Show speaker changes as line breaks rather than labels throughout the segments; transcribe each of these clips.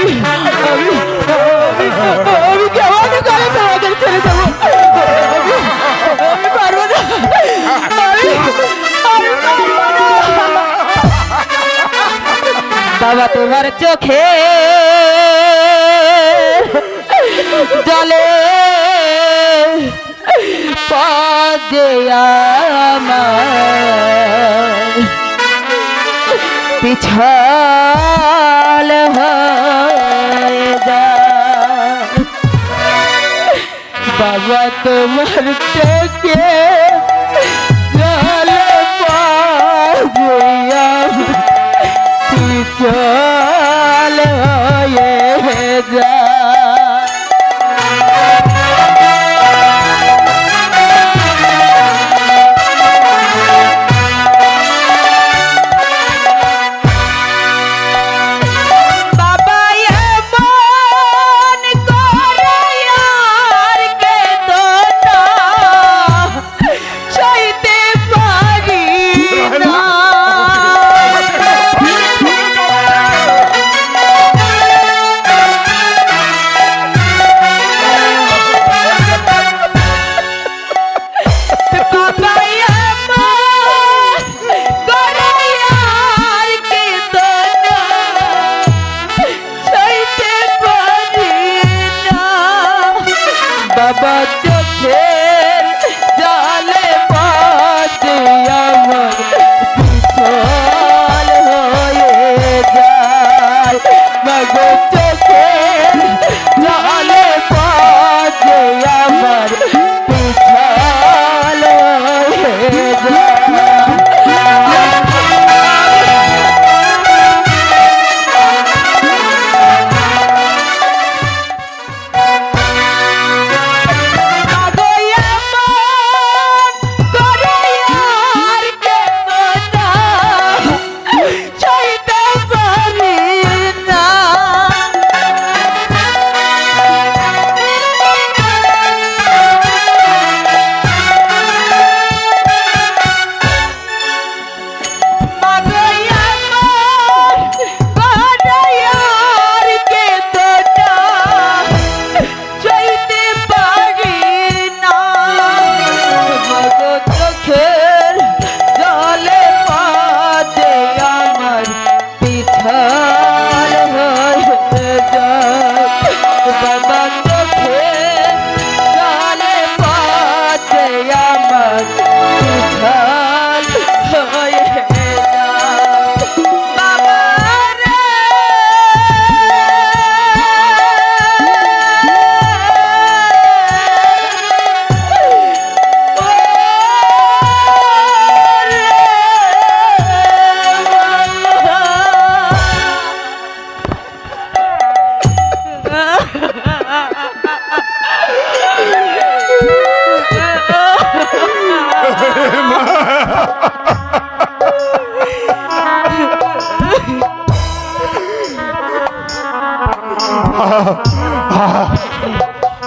আমি আমি আমি কেমন করে তোমাদের ছেড়ে যাব বাবা তোমার চোখে জলে পদে বাবা তোমার চোখে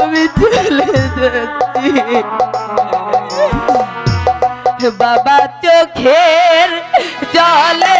আমি চলে যাচ্ছি। বাবা চোখের জলে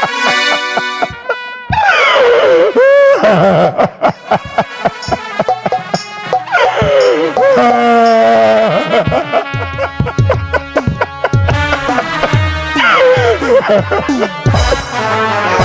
Ha ha ha!